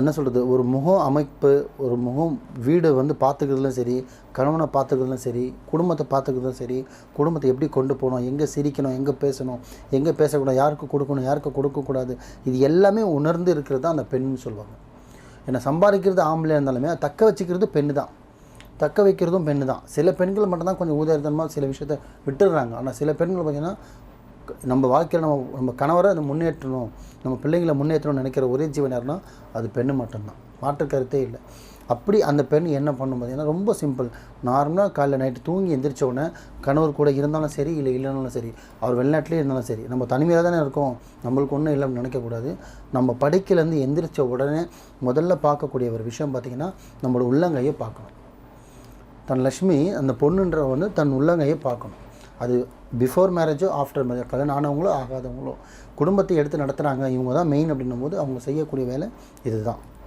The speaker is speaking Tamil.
என்ன சொல்கிறது ஒரு முகம் அமைப்பு ஒரு முகம் வீடு வந்து பார்த்துக்கிறதுலும் சரி கணவனை பார்த்துக்கிறதுலும் சரி குடும்பத்தை பார்த்துக்கிறதும் சரி குடும்பத்தை எப்படி கொண்டு போகணும் எங்கே சிரிக்கணும் எங்கே பேசணும் எங்கே பேசக்கூடாது யாருக்கு கொடுக்கணும் யாருக்கு கொடுக்கக்கூடாது இது எல்லாமே உணர்ந்து இருக்கிறது தான் அந்த பெண்ணுன்னு சொல்லுவாங்க. ஏன்னா சம்பாதிக்கிறது ஆம்பளையாக இருந்தாலுமே தக்க வச்சுக்கிறது பெண்ணு தான் தக்க வைக்கிறதும் பெண்ணு தான் சில பெண்கள் மட்டும்தான் கொஞ்சம் ஊதாரித்தனமாக சில விஷயத்த விட்டுடுறாங்க. ஆனால் சில பெண்கள் பார்த்திங்கன்னா நம்ம வாழ்க்கையில் நம்ம நம்ம கணவரை அதை முன்னேற்றணும் நம்ம பிள்ளைங்களை முன்னேற்றணும்னு நினைக்கிற ஒரே ஜீவன் யாருன்னா அது பெண்ணு மட்டும்தான். மாற்று கருத்தே இல்லை. அப்படி அந்த பெண் என்ன பண்ணும் பார்த்தீங்கன்னா ரொம்ப சிம்பிள் நார்மலாக காலைல நைட்டு தூங்கி எந்திரிச்ச உடனே கணவர் கூட இருந்தாலும் சரி இல்லை இல்லைனாலும் சரி அவர் வெளிநாட்டிலே இருந்தாலும் சரி நம்ம தனிமையாக தானே இருக்கோம் நம்மளுக்கு ஒன்றும் இல்லைன்னு நினைக்கக்கூடாது. நம்ம படுக்கையிலேருந்து எந்திரிச்ச உடனே முதல்ல பார்க்கக்கூடிய ஒரு விஷயம் பார்த்திங்கன்னா நம்மளோட உள்ளங்கையை பார்க்கணும். தன் லக்ஷ்மி அந்த பொண்ணுன்ற வந்து தன் உள்ளங்கையை பார்க்கணும். அது பிஃபோர் மேரேஜோ ஆஃப்டர் மேரேஜ் கல்யாணம் ஆனவங்களோ ஆகாதவங்களோ குடும்பத்தை எடுத்து நடத்துகிறாங்க இவங்க தான் மெயின் அப்படின்னும் போது அவங்க செய்யக்கூடிய வேலை இதுதான்.